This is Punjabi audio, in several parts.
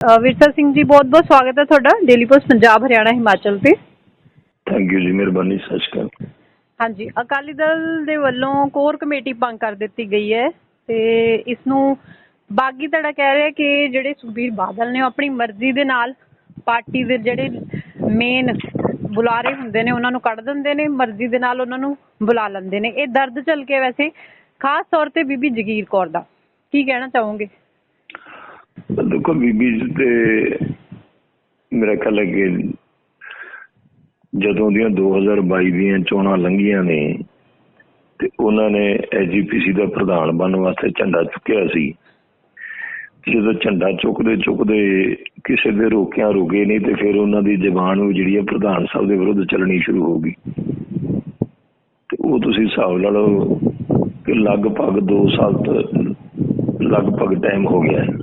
ਵਿਰਸਾ ਸਿੰਘ ਜੀ ਬਹੁਤ ਬਹੁਤ ਸਵਾਗਤ ਹੈ ਤੁਹਾਡਾ। ਡੇਲੀ ਪੋਸਟ ਪੰਜਾਬ ਹਰਿਆਣਾ ਹਿਮਾਚਲ ਤੇ। ਥੈਂਕ ਯੂ ਜੀ ਮਿਹਰਬਾਨੀ ਸਤਿ ਸ਼੍ਰੀ ਅਕਾਲ। ਹਾਂਜੀ ਅਕਾਲੀ ਦਲ ਦੇ ਵੱਲੋਂ ਕੋਰ ਕਮੇਟੀ ਭੰਗ ਕਰ ਦਿੱਤੀ ਗਈ ਹੈ ਤੇ ਇਸ ਨੂੰ ਬਾਗੀ ਧੜਾ ਕਹਿ ਰਿਹਾ ਕਿ ਜਿਹੜੇ ਸੁਖਬੀਰ ਬਾਦਲ ਨੇ ਉਹ ਆਪਣੀ ਮਰਜ਼ੀ ਦੇ ਨਾਲ ਪਾਰਟੀ ਦੇ ਜਿਹੜੇ ਮੇਨ ਬੁਲਾਰੇ ਹੁੰਦੇ ਨੇ ਉਹਨਾਂ ਨੂੰ ਕੱਢ ਦਿੰਦੇ ਨੇ ਮਰਜ਼ੀ ਦੇ ਨਾਲ ਉਹਨਾਂ ਨੂੰ ਬੁਲਾ ਲੈਂਦੇ ਨੇ। ਇਹ ਦਰਦ ਝੱਲ ਕੇ ਵੈਸੇ ਖਾਸ ਤੌਰ ਤੇ ਬੀਬੀ ਜਗੀਰ ਕੌਰ ਦਾ। ਕੀ ਕਹਿਣਾ ਚਾਹੋਗੇ? ਦੇਖੋ ਬੀਬੀ ਜੀ ਤੇ ਮੇਰਾ ਖਿਆਲ ਹੈ ਕਿ ਜਦੋਂ ਦੀਆਂ 2022 ਦੀਆਂ ਚੋਣਾਂ ਲੰਘੀਆਂ ਨੇ ਤੇ ਉਹਨਾਂ ਨੇ ਐਜੀਪੀਸੀ ਦਾ ਪ੍ਰਧਾਨ ਬਣਨ ਵਾਸਤੇ ਝੰਡਾ ਚੁੱਕਿਆ ਸੀ। ਜਦੋਂ ਝੰਡਾ ਚੁੱਕਦੇ ਚੁੱਕਦੇ ਕਿਸੇ ਦੇ ਰੋਕਿਆਂ ਰੁਕੇ ਨਹੀਂ ਤੇ ਫਿਰ ਉਹਨਾਂ ਦੀ ਜ਼ਬਾਨ ਉਹ ਜਿਹੜੀ ਹੈ ਪ੍ਰਧਾਨ ਸਾਹਿਬ ਦੇ ਵਿਰੁੱਧ ਚੱਲਣੀ ਸ਼ੁਰੂ ਹੋ ਗਈ। ਤੇ ਉਹ ਤੁਸੀਂ ਹਿਸਾਬ ਲਾ ਲਓ ਕਿ ਲਗਭਗ 2 ਸਾਲ ਤੋਂ ਲਗਭਗ ਟਾਈਮ ਹੋ ਗਿਆ ਹੈ।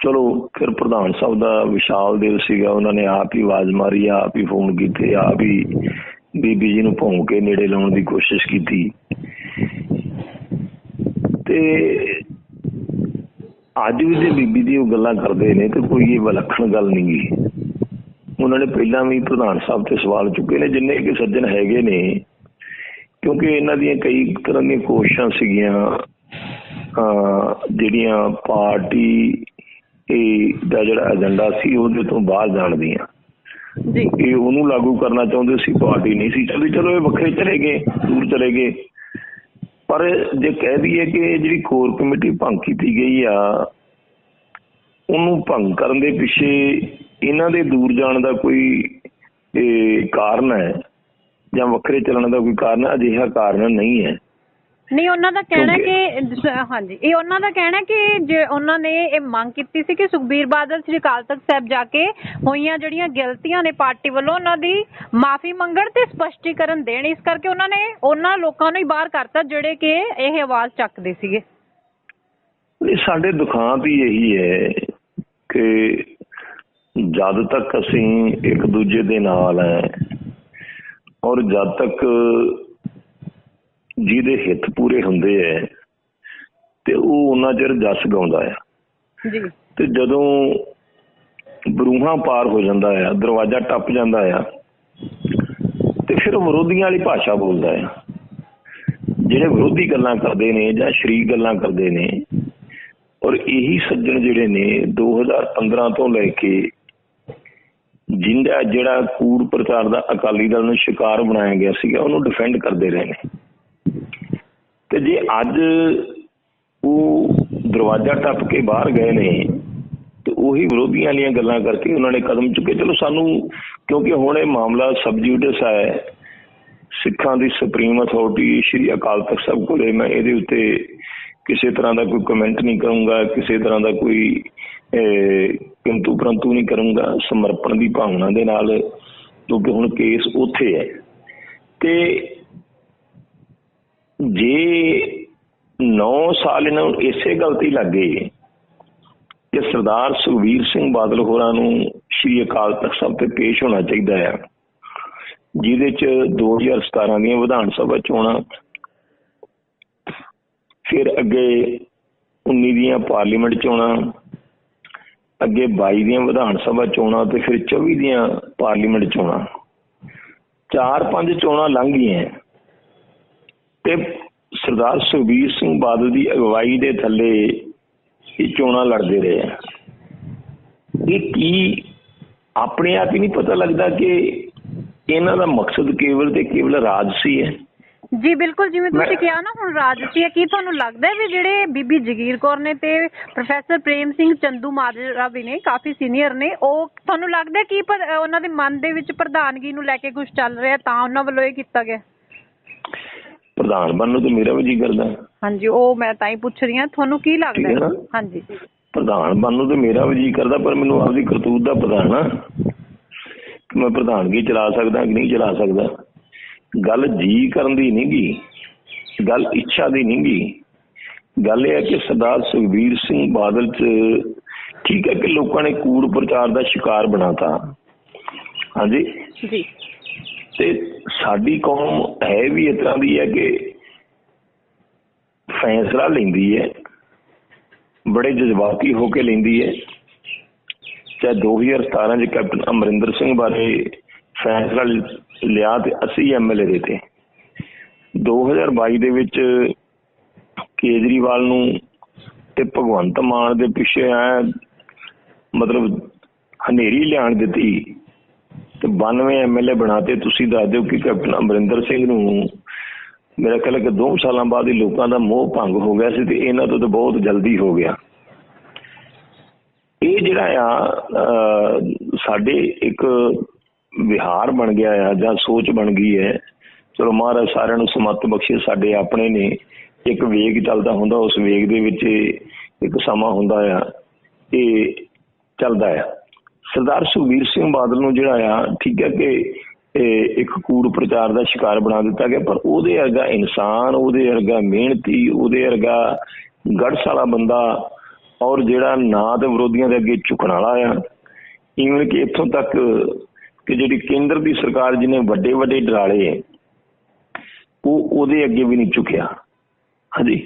ਚਲੋ, ਫਿਰ ਪ੍ਰਧਾਨ ਸਾਹਿਬ ਦਾ ਵਿਸ਼ਾਲ ਦਿਲ ਸੀਗਾ। ਉਹਨਾਂ ਨੇ ਆਪ ਹੀ ਆਵਾਜ਼ ਮਾਰੀ, ਆਪ ਹੀ ਫੋਨ ਕੀਤੇ, ਆਪ ਹੀ ਬੀਬੀ ਜੀ ਨੂੰ ਭੌਂ ਕੇ ਨੇੜੇ ਲਾਉਣ ਦੀ ਕੋਸ਼ਿਸ਼ ਕੀਤੀ। ਤੇ ਅੱਜ ਵੀ ਜੇ ਬੀਬੀ ਦੀ ਉਹ ਗੱਲਾਂ ਕਰਦੇ ਨੇ, ਤੇ ਕੋਈ ਇਹ ਵਿਲੱਖਣ ਗੱਲ ਨਹੀਂ ਗੀ। ਉਹਨਾਂ ਨੇ ਪਹਿਲਾਂ ਵੀ ਪ੍ਰਧਾਨ ਸਾਹਿਬ ਤੇ ਸਵਾਲ ਚੁੱਕੇ ਨੇ, ਜਿੰਨੇ ਕਿ ਸੱਜਣ ਹੈਗੇ ਨੇ, ਕਿਉਂਕਿ ਇਹਨਾਂ ਦੀਆਂ ਕਈ ਤਰ੍ਹਾਂ ਦੀਆਂ ਕੋਸ਼ਿਸ਼ਾਂ ਸੀਗੀਆਂ ਜਿਹੜੀਆਂ ਪਾਰਟੀ ਇਹ ਦਾ ਜਿਹੜਾ ਏਜੰਡਾ ਸੀ ਉਹਦੇ ਤੋਂ ਬਾਹਰ ਜਾਣ ਦੀਆਂ ਜੀ। ਇਹ ਉਹਨੂੰ ਲਾਗੂ ਕਰਨਾ ਚਾਹੁੰਦੇ ਸੀ ਪਾਰਟੀ ਨਹੀਂ ਸੀ ਚਾਹੁੰਦੀ ਚਲੋ ਇਹ ਵੱਖਰੇ ਚਲੇ ਗਏ ਦੂਰ ਚਲੇ ਗਏ। ਪਰ ਜੇ ਕਹਿ ਦਈਏ ਕਿ ਜਿਹੜੀ ਕੋਰ ਕਮੇਟੀ ਭੰਗ ਕੀਤੀ ਗਈ ਆ ਉਹਨੂੰ ਭੰਗ ਕਰਨ ਦੇ ਪਿੱਛੇ ਇਹਨਾਂ ਦੇ ਦੂਰ ਜਾਣ ਦਾ ਕੋਈ ਇਹ ਕਾਰਨ ਹੈ ਜਾਂ ਵੱਖਰੇ ਚੱਲਣ ਦਾ ਕੋਈ ਕਾਰਨ ਅਜਿਹਾ ਕਾਰਨ ਨਹੀਂ ਹੈ। ਨਹੀਂ ਉਹਨਾਂ ਦਾ ਕਹਿਣਾ ਕਿ ਹਾਂਜੀ ਇਹ ਉਹਨਾਂ ਦਾ ਕਹਿਣਾ ਕਿ ਜੇ ਉਹਨਾਂ ਨੇ ਇਹ ਮੰਗ ਕੀਤੀ ਸੀ ਕਿ ਸੁਖਬੀਰ ਬਾਦਲ ਸ੍ਰੀ ਅਕਾਲ ਤਖਤ ਸਾਹਿਬ ਜਾ ਕੇ ਹੋਈਆਂ ਜਿਹੜੀਆਂ ਗਲਤੀਆਂ ਨੇ ਪਾਰਟੀ ਵੱਲੋਂ ਉਹਨਾਂ ਦੀ ਮਾਫੀ ਮੰਗਣ ਤੇ ਸਪਸ਼ਟੀਕਰਨ ਦੇਣ ਇਸ ਕਰਕੇ ਉਹਨਾਂ ਨੇ ਉਹਨਾਂ ਲੋਕਾਂ ਨੂੰ ਹੀ ਬਾਹਰ ਕਰਤਾ ਜਿਹੜੇ ਕਿ ਇਹ ਆਵਾਜ਼ ਚੱਕਦੇ ਸੀਗੇ। ਸਾਡੇ ਦੁਖਾਂਤ ਹੀ ਇਹੀ ਹੈ ਕਿ ਜਦ ਤੱਕ ਅਸੀਂ ਇੱਕ ਦੂਜੇ ਦੇ ਨਾਲ ਹੈ ਔਰ ਜਦ ਤੱਕ ਜਿਹਦੇ ਹਿੱਤ ਪੂਰੇ ਹੁੰਦੇ ਹੈ ਤੇ ਉਹ ਉਹਨਾਂ ਚਿਰ ਜਸ ਗਾਉਂਦਾ ਜੀ। ਤੇ ਜਦੋਂ ਬਰੂਹਾਂ ਪਾਰ ਹੋ ਜਾਂਦਾ ਹੈ ਦਰਵਾਜ਼ਾ ਟੱਪ ਜਾਂਦਾ ਹੈ ਤੇ ਫਿਰ ਵਿਰੋਧੀਆਂ ਵਾਲੀ ਭਾਸ਼ਾ ਬੋਲਦਾ ਹੈ ਜਿਹੜੇ ਵਿਰੋਧੀ ਗੱਲਾਂ ਕਰਦੇ ਨੇ ਜਾਂ ਸ਼ਰੀਕ ਗੱਲਾਂ ਕਰਦੇ ਨੇ ਔਰ ਇਹੀ ਸੱਜਣ ਜਿਹੜੇ ਨੇ 2015 ਤੋਂ ਲੈ ਕੇ ਜਿੰਦਾ ਜਿਹੜਾ ਕੂੜ ਪ੍ਰਚਾਰ ਦਾ ਅਕਾਲੀ ਦਲ ਨੂੰ ਸ਼ਿਕਾਰ ਬਣਾਇਆ ਗਿਆ ਸੀਗਾ ਉਹਨੂੰ ਡਿਫੈਂਡ ਕਰਦੇ ਰਹੇ ਨੇ। ਤੇ ਜੇ ਅੱਜ ਉਹ ਦਰਵਾਜ਼ਾ ਟੱਪ ਕੇ ਬਾਹਰ ਗਏ ਨੇ, ਤੇ ਉਹੀ ਵਿਰੋਧੀਆਂ ਵਾਲੀਆਂ ਗੱਲਾਂ ਕਰਕੇ ਉਹਨਾਂ ਨੇ ਕਦਮ ਚੁੱਕੇ। ਚਲੋ ਸਾਨੂੰ, ਕਿਉਂਕਿ ਹੁਣ ਇਹ ਮਾਮਲਾ ਸਬਜੂਡਿਸ ਹੈ, ਸਿੱਖਾਂ ਦੀ ਸੁਪਰੀਮ ਅਥਾਰਟੀ ਸ਼੍ਰੀ ਅਕਾਲ ਤਖਤ ਸਾਹਿਬ ਕੋਲੇ ਮੈਂ ਇਹਦੇ ਉੱਤੇ ਕਿਸੇ ਤਰ੍ਹਾਂ ਦਾ ਕੋਈ ਕਮੈਂਟ ਨਹੀਂ ਕਰੂੰਗਾ, ਕਿਸੇ ਤਰ੍ਹਾਂ ਦਾ ਕੋਈ ਕਿੰਤੂ ਪਰੰਤੂ ਨਹੀਂ ਕਰੂੰਗਾ, ਸਮਰਪਣ ਦੀ ਭਾਵਨਾ ਦੇ ਨਾਲ, ਕਿਉਂਕਿ ਹੁਣ ਕੇਸ ਉੱਥੇ ਹੈ। ਤੇ ਜੇ 9 ਸਾਲ ਇਹਨਾਂ ਨੂੰ ਇਸੇ ਗਲਤੀ ਲੱਗੇ ਕਿ ਸਰਦਾਰ ਸੁਖਵੀਰ ਸਿੰਘ ਬਾਦਲ ਹੋਰਾਂ ਨੂੰ ਸ਼੍ਰੀ ਅਕਾਲ ਤਖਤ ਸਾਹਿਬ ਤੇ ਪੇਸ਼ ਹੋਣਾ ਚਾਹੀਦਾ ਹੈ, ਜਿਹਦੇ ਚ 2017 ਦੀਆਂ ਵਿਧਾਨ ਸਭਾ ਚੋਣਾਂ, ਫਿਰ ਅੱਗੇ 19 ਦੀਆਂ ਪਾਰਲੀਮੈਂਟ ਚੋਣਾਂ, ਅੱਗੇ 22 ਦੀਆਂ ਵਿਧਾਨ ਸਭਾ ਚੋਣਾਂ ਤੇ ਫਿਰ 24 ਦੀਆਂ ਪਾਰਲੀਮੈਂਟ ਚੋਣਾਂ। ਚਾਰ ਪੰਜ ਚੋਣਾਂ ਲੰਘ ਗਈਆਂ। ਤੇ ਸਰਦਾਰ ਸੁਖਬੀਰ ਸਿੰਘ ਬਾਦਲ ਦੀ ਅਗਵਾਈ ਦੇ ਥੱਲੇ ਇਹ ਚੋਣਾਂ ਲੜਦੇ ਰਹੇ ਆ। ਇਹ ਕੀ ਆਪਣੇ ਆਪ ਹੀ ਨਹੀਂ ਪਤਾ ਲੱਗਦਾ ਕਿ ਇਹਨਾਂ ਦਾ ਮਕਸਦ ਕੇਵਲ ਤੇ ਕੇਵਲ ਰਾਜਸੀ ਹੈ ਜੀ ਬਿਲਕੁਲ ਜਿਵੇਂ ਤੁਸੀਂ ਕਿਹਾ ਨਾ ਹੁਣ ਰਾਜਸੀ ਹੈ ਕੀ ਤੁਹਾਨੂੰ ਲੱਗਦਾ ਵੀ ਜਿਹੜੇ ਬੀਬੀ ਜਗੀਰ ਕੌਰ ਨੇ ਤੇ ਪ੍ਰੋਫੈਸਰ ਪ੍ਰੇਮ ਸਿੰਘ ਚੰਦੂ ਮਾਜਰਾ ਵੀ ਨੇ ਕਾਫੀ ਸੀਨੀਅਰ ਨੇ ਉਹ ਤੁਹਾਨੂੰ ਲੱਗਦਾ ਕੀ ਉਹਨਾਂ ਦੇ ਮਨ ਦੇ ਵਿੱਚ ਪ੍ਰਧਾਨਗੀ ਨੂੰ ਲੈ ਕੇ ਕੁਝ ਚੱਲ ਰਿਹਾ ਤਾਂ ਉਹਨਾਂ ਵੱਲੋਂ ਇਹ ਕੀਤਾ ਗਿਆ? ਪ੍ਰਧਾਨ ਬਣਨ ਨੂੰ ਤਾਂ ਮੇਰਾ ਵੀ ਜੀ ਕਰਦਾ। ਹਾਂਜੀ ਉਹ ਮੈਂ ਤਾਂ ਹੀ ਪੁੱਛ ਰਹੀ ਹਾਂ ਤੁਹਾਨੂੰ ਕੀ ਲੱਗਦਾ ਹੈ? ਹਾਂਜੀ। ਪ੍ਰਧਾਨ ਬਣਨ ਨੂੰ ਤਾਂ ਮੇਰਾ ਵੀ ਜੀ ਕਰਦਾ ਪਰ ਮੈਨੂੰ ਆਪਦੀ ਕਰਤੂਤ ਦਾ ਪਤਾ ਨਾ। ਕਿ ਮੈਂ ਪ੍ਰਧਾਨਗੀ ਚਲਾ ਸਕਦਾ ਕਿ ਨਹੀਂ ਚਲਾ ਸਕਦਾ। ਗੱਲ ਜੀ ਕਰਨ ਦੀ ਨਹੀਂ ਗੀ ਗੱਲ ਇੱਛਾ ਦੀ ਨਹੀਂ ਗੀ। ਗੱਲ ਇਹ ਹੈ ਕਿ ਸਰਦਾਰ ਸੁਖਬੀਰ ਸਿੰਘ ਬਾਦਲ ਚ ਠੀਕ ਹੈ ਕਿ ਲੋਕਾਂ ਨੇ ਕੂੜ ਪ੍ਰਚਾਰ ਦਾ ਸ਼ਿਕਾਰ ਬਣਾਤਾ। ਹਾਂਜੀ। ਜੀ। ਤੇ ਸਾਡੀ ਕੌਮ ਹੈ ਵੀ ਇਸ ਤਰ੍ਹਾਂ ਦੀ ਹੈ ਕਿ ਫੈਸਲਾ ਲੈਂਦੀ ਹੈ, ਬੜੇ ਜਜ਼ਬਾਤੀ ਹੋ ਕੇ ਲੈਂਦੀ ਹੈ। ਚਾਹੇ 2017 ਚ ਕੈਪਟਨ ਅਮਰਿੰਦਰ ਸਿੰਘ ਬਾਰੇ ਫੈਸਲਾ ਲਿਆ ਤੇ 80 ਐਮਐਲਏ ਦੇ ਤੇ। 2022 ਦੇ ਵਿੱਚ ਕੇਜਰੀਵਾਲ ਨੂੰ ਤੇ ਭਗਵੰਤ ਮਾਨ ਦੇ ਪਿੱਛੇ ਆ ਮਤਲਬ ਹਨੇਰੀ ਲਿਆਣ ਦਿੱਤੀ। ਤੇ 92 ਐਮਐਲਏ ਬਣਾਤੇ, ਤੁਸੀਂ ਦੱਸ ਦਿਓ ਕਿ ਕੈਪਟਨ ਅਮਰਿੰਦਰ ਸਿੰਘ ਨੂੰ ਮੇਰਾ ਖਿਆਲ ਹੈ ਕਿ 2 ਸਾਲਾਂ ਬਾਅਦ ਹੀ ਲੋਕਾਂ ਦਾ ਮੋਹ ਭੰਗ ਹੋ ਗਿਆ ਸੀ ਤੇ ਇਹਨਾਂ ਤੋਂ ਤਾਂ ਬਹੁਤ ਜਲਦੀ ਹੋ ਗਿਆ। ਇਹ ਜਿਹੜਾ ਆ ਸਾਡੇ ਇੱਕ ਵਿਹਾਰ ਬਣ ਗਿਆ ਆ ਜਾਂ ਸੋਚ ਬਣ ਗਈ ਹੈ। ਚਲੋ ਮਹਾਰਾਜ ਸਾਰਿਆਂ ਨੂੰ ਸਮਤ ਬਖਸ਼ੇ, ਸਾਡੇ ਆਪਣੇ ਨੇ ਇੱਕ ਵੇਗ ਚੱਲਦਾ ਹੁੰਦਾ, ਉਸ ਵੇਗ ਦੇ ਵਿੱਚ ਇੱਕ ਸਮਾਂ ਹੁੰਦਾ ਆ, ਇਹ ਚੱਲਦਾ ਆ। ਸਰਦਾਰ ਸੁਖਬੀਰ ਸਿੰਘ ਬਾਦਲ ਨੂੰ ਜਿਹੜਾ ਆ ਠੀਕ ਹੈ ਕਿ ਇੱਕ ਕੂੜ ਪ੍ਰਚਾਰ ਦਾ ਸ਼ਿਕਾਰ ਬਣਾ ਦਿੱਤਾ ਗਿਆ ਪਰ ਉਹਦੇ ਵਰਗਾ ਇਨਸਾਨ ਉਹਦੇ ਵਰਗਾ ਮਿਹਨਤੀ ਉਹਦੇ ਵਰਗਾ ਗੜਸ ਵਾਲਾ ਬੰਦਾ ਔਰ ਜਿਹੜਾ ਨਾ ਤੇ ਵਿਰੋਧੀਆਂ ਦੇ ਅੱਗੇ ਝੁਕਣ ਵਾਲਾ ਆ ਇਵਨ ਕਿ ਇੱਥੋਂ ਤੱਕ ਕਿ ਜਿਹੜੀ ਕੇਂਦਰ ਦੀ ਸਰਕਾਰ ਜਿਹਨੇ ਵੱਡੇ ਵੱਡੇ ਡਰਾਲੇ ਉਹ ਉਹਦੇ ਅੱਗੇ ਵੀ ਨਹੀਂ ਝੁਕਿਆ। ਹਾਂਜੀ?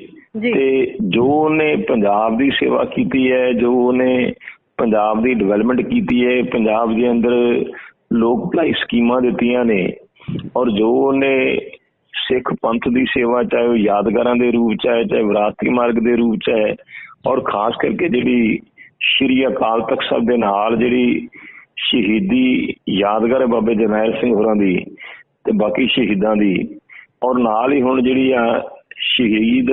ਤੇ ਜੋ ਉਹਨੇ ਪੰਜਾਬ ਦੀ ਸੇਵਾ ਕੀਤੀ ਹੈ ਜੋ ਉਹਨੇ ਪੰਜਾਬ ਦੀ ਡਿਵੈਲਪਮੈਂਟ ਕੀਤੀ ਹੈ, ਪੰਜਾਬ ਦੇ ਅੰਦਰ ਲੋਕ ਭਲਾਈ ਸਕੀਮਾਂ ਦਿੱਤੀਆਂ ਨੇ ਔਰ ਜੋ ਉਹਨੇ ਸਿੱਖ ਪੰਥ ਦੀ ਸੇਵਾ ਚਾਹੇ ਉਹ ਯਾਦਗਾਰਾਂ ਦੇ ਰੂਪ ਚ ਹੈ ਚਾਹੇ ਵਿਰਾਸਤੀ ਮਾਰਗ ਦੇ ਰੂਪ ਚ ਹੈ ਔਰ ਖਾਸ ਕਰਕੇ ਜਿਹੜੀ ਸ਼੍ਰੀ ਅਕਾਲ ਤਖਤ ਸਾਹਿਬ ਦੇ ਨਾਲ ਜਿਹੜੀ ਸ਼ਹੀਦੀ ਯਾਦਗਾਰ ਹੈ ਬਾਬੇ ਜਰਨੈਲ ਸਿੰਘ ਹੋਰਾਂ ਦੀ ਤੇ ਬਾਕੀ ਸ਼ਹੀਦਾਂ ਦੀ ਔਰ ਨਾਲ ਹੀ ਹੁਣ ਜਿਹੜੀ ਆ ਸ਼ਹੀਦ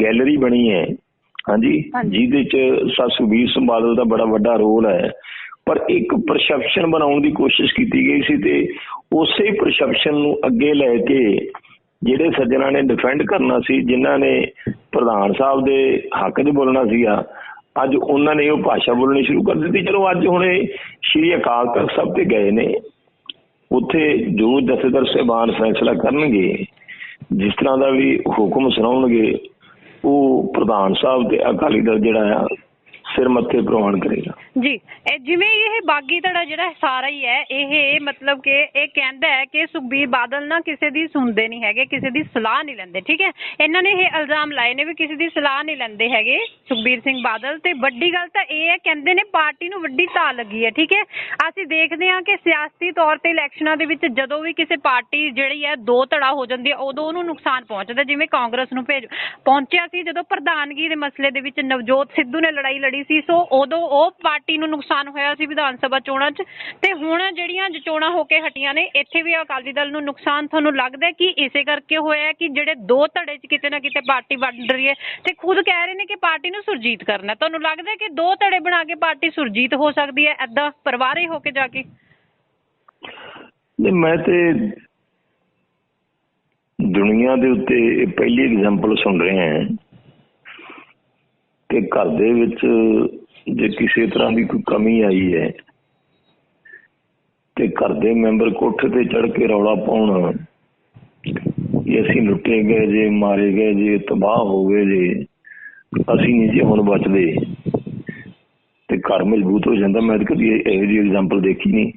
ਗੈਲਰੀ ਬਣੀ ਹੈ ਹਾਂਜੀ। ਜਿਹਦੇ ਚ ਸਿੰਘ ਬਾਦਲ ਦਾ ਬੜਾ ਵੱਡਾ ਰੋਲ ਹੈ। ਪਰ ਇੱਕ ਪਰਸੈਪਸ਼ਨ ਬਣਾਉਣ ਦੀ ਕੋਸ਼ਿਸ਼ ਕੀਤੀ ਗਈ ਸੀ ਤੇ ਉਸੇ ਪਰਸੈਪਸ਼ਨ ਨੂੰ ਅੱਗੇ ਲੈ ਕੇ ਜਿਹੜੇ ਸੱਜਣਾ ਨੇ ਡਿਫੈਂਡ ਕਰਨਾ ਸੀ ਜਿਨ੍ਹਾਂ ਨੇ ਪ੍ਰਧਾਨ ਸਾਹਿਬ ਦੇ ਹੱਕ 'ਚ ਬੋਲਣਾ ਸੀਗਾ ਅੱਜ ਉਹਨਾਂ ਨੇ ਉਹ ਭਾਸ਼ਾ ਬੋਲਣੀ ਸ਼ੁਰੂ ਕਰ ਦਿੱਤੀ। ਚਲੋ ਅੱਜ ਹੁਣ ਸ਼੍ਰੀ ਅਕਾਲ ਤਖਤ ਸਾਹਿਬ ਤੇ ਗਏ ਨੇ। ਉੱਥੇ ਜੋ ਜਥੇਦਾਰ ਸਾਹਿਬਾਨ ਫੈਸਲਾ ਕਰਨਗੇ ਜਿਸ ਤਰ੍ਹਾਂ ਦਾ ਵੀ ਹੁਕਮ ਸੁਣਾਉਣਗੇ ਉਹ ਪ੍ਰਧਾਨ ਸਾਹਿਬ ਤੇ ਅਕਾਲੀ ਦਲ ਜਿਹੜਾ ਆ ਸਿਰ ਮੱਥੇ ਪ੍ਰਵਾਨ ਕਰੇਗਾ। ਜੀ, ਇਹ ਜਿਵੇਂ ਇਹ ਬਾਗੀ ਧੜਾ ਜਿਹੜਾ ਸਾਰਾ ਹੀ ਹੈ, ਇਹ ਮਤਲਬ ਕਿ ਇਹ ਕਹਿੰਦਾ ਹੈ ਕਿ ਸੁਖਬੀਰ ਬਾਦਲ ਨਾ ਕਿਸੇ ਦੀ ਸੁਣਦੇ ਨਹੀਂ ਹੈਗੇ, ਕਿਸੇ ਦੀ ਸਲਾਹ ਨਹੀਂ ਲੈਂਦੇ, ਠੀਕ ਹੈ? ਇਹਨਾਂ ਨੇ ਇਹ ਇਲਜ਼ਾਮ ਲਾਏ ਨੇ ਵੀ ਕਿਸੇ ਦੀ ਸਲਾਹ ਨਹੀਂ ਲੈਂਦੇ ਹੈਗੇ ਸੁਖਬੀਰ ਸਿੰਘ ਬਾਦਲ ਤੇ ਵੱਡੀ ਗੱਲ ਤਾਂ ਇਹ ਹੈ, ਕਹਿੰਦੇ ਨੇ ਪਾਰਟੀ ਨੂੰ ਵੱਡੀ ਧਾ ਲੱਗੀ ਹੈ, ਠੀਕ ਹੈ? ਅਸੀਂ ਦੇਖਦੇ ਹਾਂ ਕਿ ਸਿਆਸੀ ਤੌਰ ਤੇ ਇਲੈਕਸ਼ਨਾਂ ਦੇ ਵਿੱਚ ਜਦੋਂ ਵੀ ਕਿਸੇ ਪਾਰਟੀ ਜਿਹੜੀ ਹੈ ਦੋ ਧੜਾ ਹੋ ਜਾਂਦੀ ਹੈ, ਉਦੋਂ ਉਹਨੂੰ ਨੁਕਸਾਨ ਪਹੁੰਚਦਾ, ਜਿਵੇਂ ਕਾਂਗਰਸ ਨੂੰ ਭੇਜ ਪਹੁੰਚਿਆ ਸੀ ਜਦੋਂ ਪ੍ਰਧਾਨਗੀ ਦੇ ਮਸਲੇ ਦੇ ਵਿੱਚ ਨਵਜੋਤ ਸਿੱਧੂ ਨੇ ਲੜਾਈ ਲੜੀ ਸੀ, ਸੋ ਉਦੋਂ ਉਹ ਪਾਰਟੀ ਨੂੰ ਨੁਕਸਾਨ ਹੋਇਆ ਸੀ ਵਿਧਾਨ ਸਭਾ ਚੋਣਾਂ 'ਚ, ਤੇ ਹੁਣ ਜਿਹੜੀਆਂ ਚੋਣਾਂ ਹੋ ਕੇ ਹਟੀਆਂ ਨੇ, ਇੱਥੇ ਵੀ ਅਕਾਲੀ ਦਲ ਨੂੰ ਨੁਕਸਾਨ ਤੁਹਾਨੂੰ ਲੱਗਦਾ ਕਿ ਇਸੇ ਕਰਕੇ ਹੋਇਆ ਕਿ ਜਿਹੜੇ ਦੋ ਧੜੇ 'ਚ ਕਿਤੇ ਨਾ ਕਿਤੇ ਪਾਰਟੀ ਵੰਡ ਰਹੀ ਹੈ? ਤੇ ਖੁਦ ਕਹਿ ਰਹੇ ਨੇ ਕਿ ਪਾਰਟੀ ਨੂੰ ਸੁਰਜੀਤ ਕਰਨਾ ਤੁਹਾਨੂੰ ਲੱਗਦਾ ਕਿ ਦੋ ਧੜੇ ਬਣਾ ਕੇ ਪਾਰਟੀ ਸੁਰਜੀਤ ਹੋ ਸਕਦੀ ਹੈ ਐਦਾਂ ਪਰਿਵਾਰੇ ਹੋ ਕੇ ਜਾ ਕੇ? ਨਹੀਂ, ਮੈਂ ਤੇ ਦੁਨੀਆ ਦੇ ਉੱਤੇ ਇਹ ਪਹਿਲੀ ਐਗਜ਼ਾਮਪਲ ਸੁਣ ਰਹੇ ਹਾਂ ਕਿ ਘਰ ਦੇ ਵਿੱਚ ਜੇ ਕਿਸੇ ਤਰ੍ਹਾਂ ਦੀ ਕੋਈ ਕਮੀ ਆਈ ਹੈ ਤੇ ਘਰ ਦੇ ਮੈਂਬਰ ਕੋਠੇ ਤੇ ਚੜ ਕੇ ਰੌਲਾ ਪਾਉਣ ਕਿ ਅਸੀਂ ਲੁੱਟੇ ਗਏ ਜੇ, ਮਾਰੇ ਗਏ ਜੇ, ਤਬਾਹ ਹੋ ਗਏ ਜੇ, ਅਸੀਂ ਨਹੀਂ ਜੇ ਹੁਣ ਬਚਦੇ। ਤੇ ਘਰ ਮਜ਼ਬੂਤ ਹੋ ਜਾਂਦਾ। ਮੈਂ ਤਾਂ ਕਦੀ ਇਹੋ ਜਿਹੀ ਐਗਜ਼ਾਮਪਲ ਦੇਖੀ ਨਹੀਂ।